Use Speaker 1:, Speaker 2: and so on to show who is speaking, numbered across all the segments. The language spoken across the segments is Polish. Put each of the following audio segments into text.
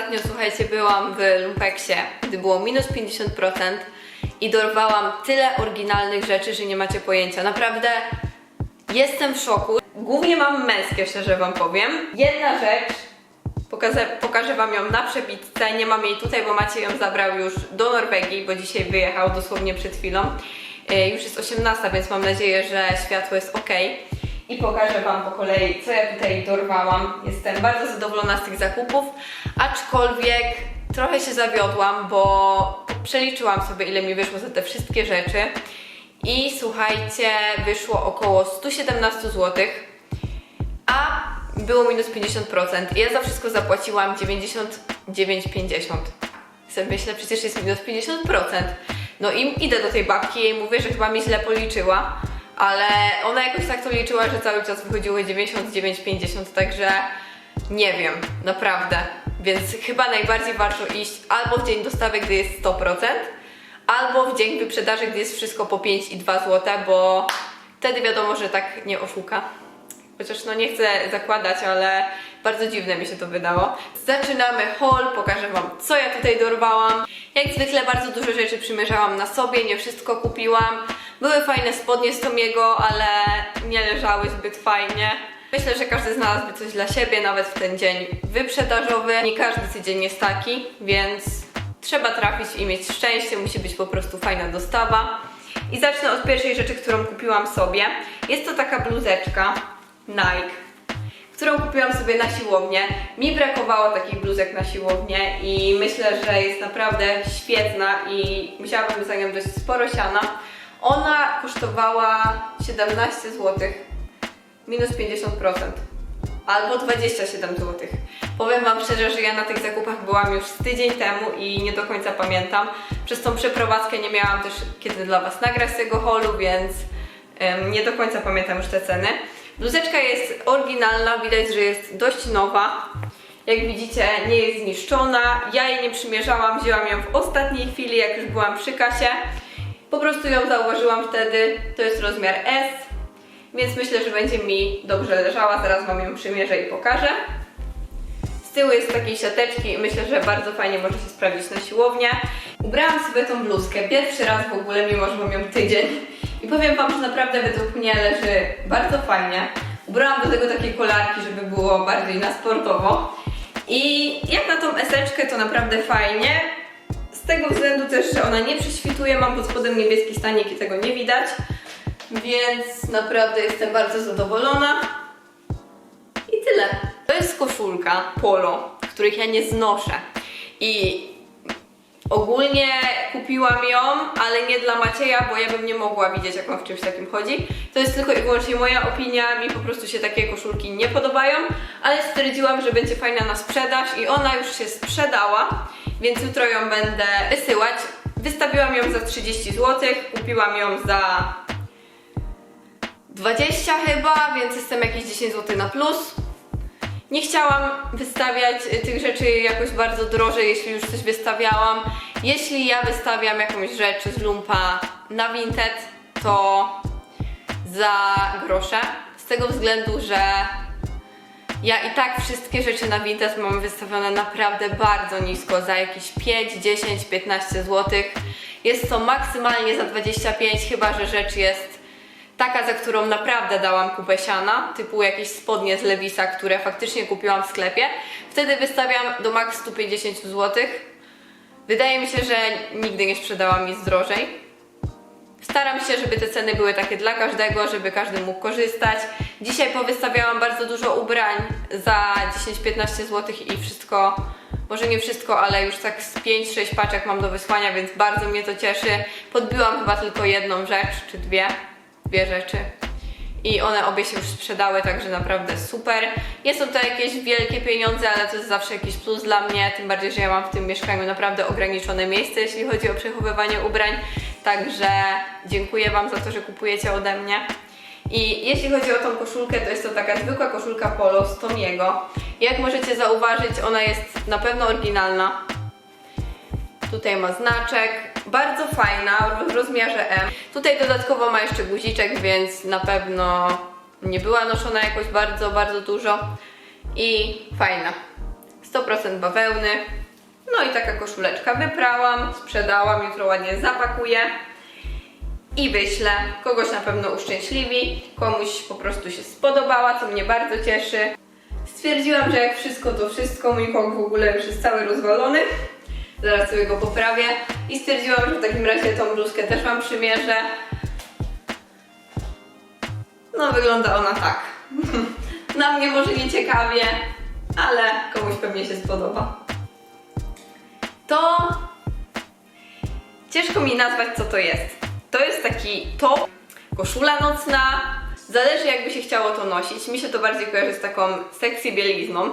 Speaker 1: ostatnio, słuchajcie, byłam w Lumpeksie, gdy było minus 50% i dorwałam tyle oryginalnych rzeczy, że nie macie pojęcia. Naprawdę jestem w szoku. Głównie mam męskie, szczerze wam powiem. Jedna rzecz, pokażę, pokażę wam ją na przebitce, nie mam jej tutaj, bo Macie ją zabrał już do Norwegii, bo dzisiaj wyjechał dosłownie przed chwilą. E, już jest 18, więc mam nadzieję, że światło jest ok. I pokażę Wam po kolei, co ja tutaj dorwałam. Jestem bardzo zadowolona z tych zakupów, aczkolwiek trochę się zawiodłam, bo przeliczyłam sobie, ile mi wyszło za te wszystkie rzeczy. I słuchajcie, wyszło około 117 zł, a było minus 50%. I ja za wszystko zapłaciłam 99,50. Sobie myślę, przecież jest minus 50%. No i idę do tej babki i mówię, że chyba mi źle policzyła, ale ona jakoś tak to liczyła, że cały czas wychodziło 99,50, także nie wiem, naprawdę. Więc chyba najbardziej warto iść albo w dzień dostawy, gdy jest 100%, albo w dzień wyprzedaży, gdy jest wszystko po 5 i 2 zł, bo wtedy wiadomo, że tak nie oszuka. Chociaż no nie chcę zakładać, ale bardzo dziwne mi się to wydało. Zaczynamy haul, pokażę Wam co ja tutaj dorwałam. Jak zwykle bardzo dużo rzeczy przymierzałam na sobie, nie wszystko kupiłam. Były fajne spodnie z Tomiego, ale nie leżały zbyt fajnie. Myślę, że każdy znalazłby coś dla siebie, nawet w ten dzień wyprzedażowy. Nie każdy tydzień jest taki, więc trzeba trafić i mieć szczęście, musi być po prostu fajna dostawa. I zacznę od pierwszej rzeczy, którą kupiłam sobie. Jest to taka bluzeczka Nike, którą kupiłam sobie na siłownię. Mi brakowało takich bluzek na siłownię i myślę, że jest naprawdę świetna i musiałabym za nią dość sporo siana. Ona kosztowała 17 zł, minus 50%, albo 27 zł. Powiem Wam szczerze, że ja na tych zakupach byłam już tydzień temu i nie do końca pamiętam. Przez tą przeprowadzkę nie miałam też kiedy dla Was nagrać tego holu, więc nie do końca pamiętam już te ceny. Bluzeczka jest oryginalna, widać, że jest dość nowa. Jak widzicie, nie jest zniszczona. Ja jej nie przymierzałam, wzięłam ją w ostatniej chwili, jak już byłam przy kasie. Po prostu ją zauważyłam wtedy. To jest rozmiar S, więc myślę, że będzie mi dobrze leżała. Zaraz Wam ją przymierzę i pokażę. Z tyłu jest takiej siateczki i myślę, że bardzo fajnie może się sprawdzić na siłownię. Ubrałam sobie tą bluzkę pierwszy raz w ogóle, mimo że mam ją tydzień. I powiem Wam, że naprawdę według mnie leży bardzo fajnie. Ubrałam do tego takie kolarki, żeby było bardziej na sportowo. I jak na tą eseczkę to naprawdę fajnie. Tego względu też, że ona nie prześwituje, mam pod spodem niebieski stanik i tego nie widać. Więc naprawdę jestem bardzo zadowolona. I tyle. To jest koszulka polo, których ja nie znoszę. I ogólnie kupiłam ją, ale nie dla Macieja, bo ja bym nie mogła widzieć, jak on w czymś takim chodzi. To jest tylko i wyłącznie moja opinia, mi po prostu się takie koszulki nie podobają, ale stwierdziłam, że będzie fajna na sprzedaż i ona już się sprzedała, więc jutro ją będę wysyłać. Wystawiłam ją za 30 zł, kupiłam ją za 20 chyba, więc jestem jakieś 10 zł na plus. Nie chciałam wystawiać y, tych rzeczy jakoś bardzo drożej, jeśli już coś wystawiałam. Jeśli ja wystawiam jakąś rzecz z lumpa na Vinted, to za grosze. Z tego względu, że ja i tak wszystkie rzeczy na Vinted mam wystawione naprawdę bardzo nisko, za jakieś 5, 10, 15 zł. Jest to maksymalnie za 25, chyba że rzecz jest taka, za którą naprawdę dałam kupę siana, typu jakieś spodnie z Lewisa, które faktycznie kupiłam w sklepie. Wtedy wystawiam do max 150 zł. Wydaje mi się, że nigdy nie sprzedałam nic drożej. Staram się, żeby te ceny były takie dla każdego, żeby każdy mógł korzystać. Dzisiaj powystawiałam bardzo dużo ubrań za 10-15 zł i wszystko, może nie wszystko, ale już tak z 5-6 paczek mam do wysłania, więc bardzo mnie to cieszy. Podbiłam chyba tylko jedną rzecz, czy dwie, dwie rzeczy. I one obie się już sprzedały, także naprawdę super. Nie są to jakieś wielkie pieniądze, ale to jest zawsze jakiś plus dla mnie, tym bardziej, że ja mam w tym mieszkaniu naprawdę ograniczone miejsce, jeśli chodzi o przechowywanie ubrań. Także dziękuję Wam za to, że kupujecie ode mnie. I jeśli chodzi o tą koszulkę, to jest to taka zwykła koszulka polo z Tomiego. Jak możecie zauważyć, ona jest na pewno oryginalna. Tutaj ma znaczek, bardzo fajna, w rozmiarze M. Tutaj dodatkowo ma jeszcze guziczek, więc na pewno nie była noszona jakoś bardzo, bardzo dużo. I fajna. 100% bawełny. No i taka koszuleczka wyprałam, sprzedałam, jutro ładnie zapakuję i wyślę. Kogoś na pewno uszczęśliwi, komuś po prostu się spodobała, co mnie bardzo cieszy. Stwierdziłam, że jak wszystko to wszystko, mój kok w ogóle już jest cały rozwalony. Zaraz sobie go poprawię. I stwierdziłam, że w takim razie tą bluzkę też Wam przymierzę. No, wygląda ona tak. Na mnie może nie ciekawie, ale komuś pewnie się spodoba. To ciężko mi nazwać, co to jest. To jest taki top, koszula nocna. Zależy, jakby się chciało to nosić. Mi się to bardziej kojarzy z taką sexy bielizną.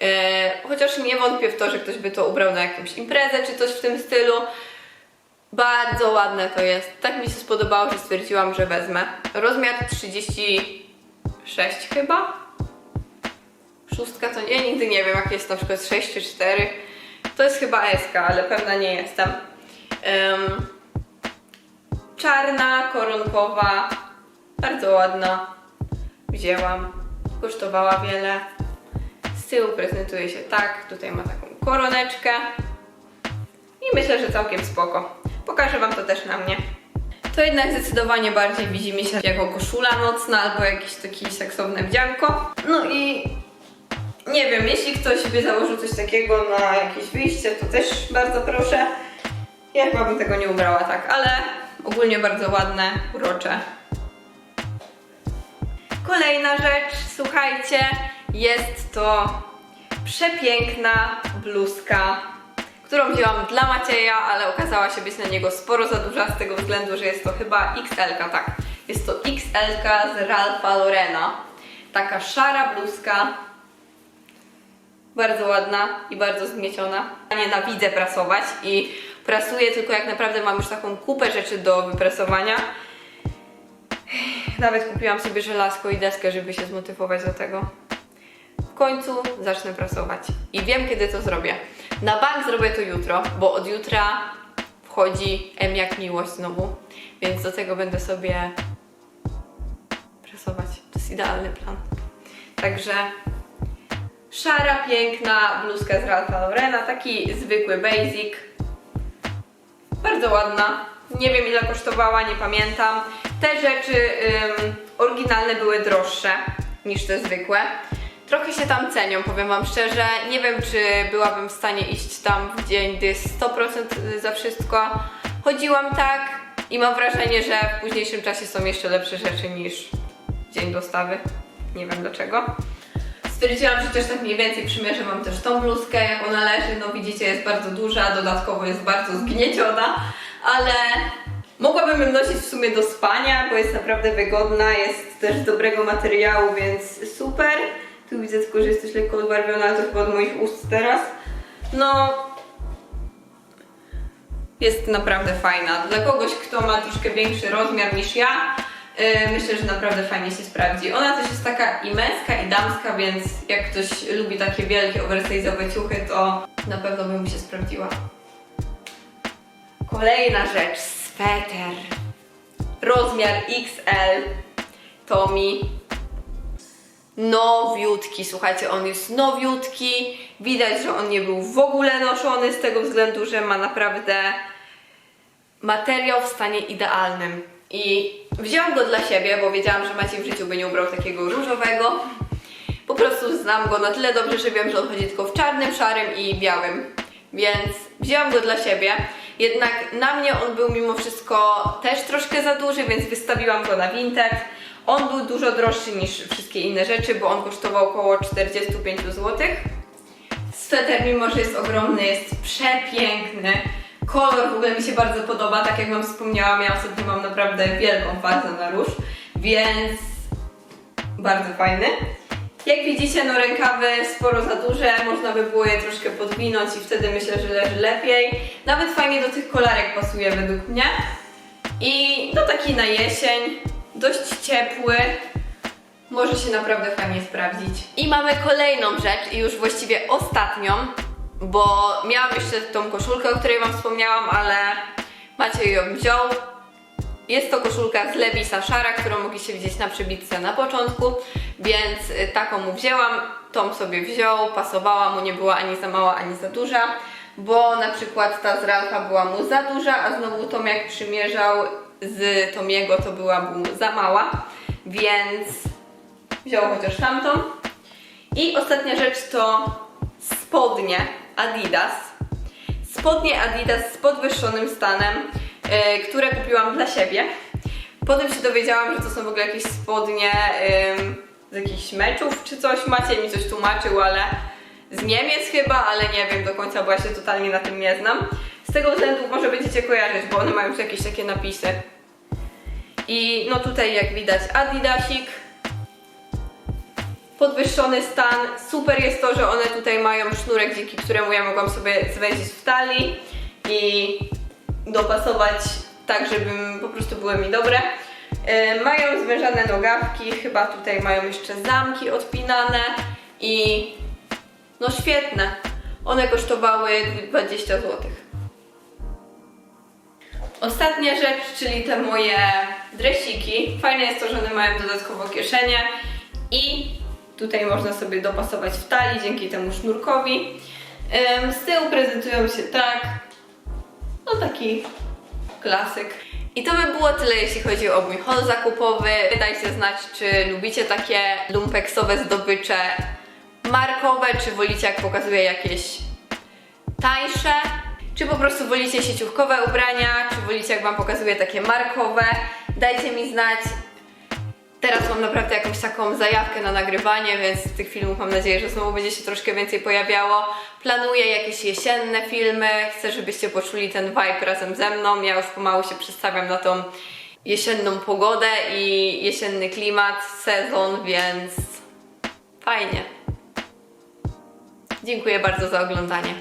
Speaker 1: Eee, chociaż nie wątpię w to, że ktoś by to ubrał na jakąś imprezę czy coś w tym stylu. Bardzo ładne to jest. Tak mi się spodobało, że stwierdziłam, że wezmę. Rozmiar 36 chyba? Szóstka to ja nigdy nie wiem, jak jest na przykład 6 czy 4. To jest chyba SK, ale pewna nie jestem. Em, czarna, koronkowa, bardzo ładna. Wzięłam, kosztowała wiele. Z tyłu prezentuje się tak, tutaj ma taką koroneczkę. I myślę, że całkiem spoko. Pokażę Wam to też na mnie. To jednak zdecydowanie bardziej widzi mi się jako koszula nocna albo jakieś takie seksowne wdzianko. No i nie wiem, jeśli ktoś by założył coś takiego na jakieś wyjście, to też bardzo proszę. Ja chyba bym tego nie ubrała tak, ale ogólnie bardzo ładne, urocze. Kolejna rzecz, słuchajcie, jest to przepiękna bluzka, którą wzięłam dla Macieja, ale okazała się być na niego sporo za duża z tego względu, że jest to chyba XL, tak. Jest to XL z Ralpha Lorena. Taka szara bluzka, bardzo ładna i bardzo zgnieciona. Nienawidzę prasować i prasuję tylko jak naprawdę mam już taką kupę rzeczy do wyprasowania. Nawet kupiłam sobie żelazko i deskę, żeby się zmotywować do tego. W końcu zacznę prasować. I wiem, kiedy to zrobię. Na bank zrobię to jutro, bo od jutra wchodzi M jak miłość znowu. Więc do tego będę sobie prasować. To jest idealny plan. Także szara, piękna bluzka z Ralpha Laurena, taki zwykły basic. Bardzo ładna. Nie wiem ile kosztowała, nie pamiętam. Te rzeczy ym, oryginalne były droższe niż te zwykłe. Trochę się tam cenią, powiem Wam szczerze. Nie wiem, czy byłabym w stanie iść tam w dzień, gdy jest 100% za wszystko. Chodziłam tak i mam wrażenie, że w późniejszym czasie są jeszcze lepsze rzeczy niż dzień dostawy. Nie wiem dlaczego. Stwierdziłam, że też tak mniej więcej przymierzę Wam też tą bluzkę, jak ona leży. No widzicie, jest bardzo duża, dodatkowo jest bardzo zgnieciona, ale mogłabym ją nosić w sumie do spania, bo jest naprawdę wygodna, jest też z dobrego materiału, więc super. Tu widzę tylko, że jest coś lekko odbarwiona, ale to chyba od moich ust teraz. No, jest naprawdę fajna. Dla kogoś, kto ma troszkę większy rozmiar niż ja, myślę, że naprawdę fajnie się sprawdzi. Ona też jest taka i męska, i damska, więc jak ktoś lubi takie wielkie, oversize'owe ciuchy, to na pewno by mu się sprawdziła. Kolejna rzecz, sweter. Rozmiar XL. Tommy. Nowiutki, słuchajcie, on jest nowiutki. Widać, że on nie był w ogóle noszony z tego względu, że ma naprawdę materiał w stanie idealnym. I wzięłam go dla siebie, bo wiedziałam, że Maciej w życiu by nie ubrał takiego różowego. Po prostu znam go na tyle dobrze, że wiem, że on chodzi tylko w czarnym, szarym i białym. Więc wzięłam go dla siebie. Jednak na mnie on był mimo wszystko też troszkę za duży, więc wystawiłam go na Vinted. On był dużo droższy niż wszystkie inne rzeczy, bo on kosztował około 45 zł. Sweter, mimo że jest ogromny, jest przepiękny. Kolor w ogóle mi się bardzo podoba, tak jak Wam wspomniałam, ja ostatnio mam naprawdę wielką fazę na róż, więc bardzo fajny. Jak widzicie, no rękawy sporo za duże, można by było je troszkę podwinąć i wtedy myślę, że leży lepiej. Nawet fajnie do tych kolarek pasuje według mnie. I no taki na jesień, dość ciepły, może się naprawdę fajnie sprawdzić. I mamy kolejną rzecz i już właściwie ostatnią, bo miałam jeszcze tą koszulkę, o której Wam wspomniałam, ale Maciej ją wziął. Jest to koszulka z Levisa szara, którą mogliście widzieć na przybitce na początku, więc y, taką mu wzięłam, tą sobie wziął, pasowała mu, nie była ani za mała, ani za duża. bo na przykład ta z Ralfa była mu za duża, a znowu Tomiak przymierzał z Tomiego, to była mu za mała, więc wziął chociaż tamtą. I ostatnia rzecz to spodnie Adidas. Spodnie Adidas z podwyższonym stanem, e, które kupiłam dla siebie. Potem się dowiedziałam, że to są w ogóle jakieś spodnie ym, z jakichś meczów czy coś. Maciej mi coś tłumaczył, ale z Niemiec chyba, ale nie wiem do końca, bo ja się totalnie na tym nie znam. Z tego względu może będziecie kojarzyć, bo one mają już jakieś takie napisy. I no tutaj jak widać Adidasik, podwyższony stan. Super jest to, że one tutaj mają sznurek, dzięki któremu ja mogłam sobie zwęzić w talii i dopasować tak, żeby po prostu były mi dobre. E, mają zwężane nogawki, chyba tutaj mają jeszcze zamki odpinane i no świetne. One kosztowały 20 zł. Ostatnia rzecz, czyli te moje dresiki. Fajne jest to, że one mają dodatkowo kieszenie i tutaj można sobie dopasować w talii dzięki temu sznurkowi. Z tyłu prezentują się tak. No taki klasyk. I to by było tyle, jeśli chodzi o mój haul zakupowy. Dajcie znać, czy lubicie takie lumpeksowe zdobycze markowe, czy wolicie jak pokazuję jakieś tańsze, czy po prostu wolicie sieciówkowe ubrania, czy wolicie jak Wam pokazuję takie markowe. Dajcie mi znać. Teraz mam naprawdę jakąś taką zajawkę na nagrywanie, więc tych filmów mam nadzieję, że znowu będzie się troszkę więcej pojawiało. Planuję jakieś jesienne filmy, chcę, żebyście poczuli ten vibe razem ze mną. Ja już pomału się przestawiam na tą jesienną pogodę i jesienny klimat, sezon, więc fajnie. Dziękuję bardzo za oglądanie.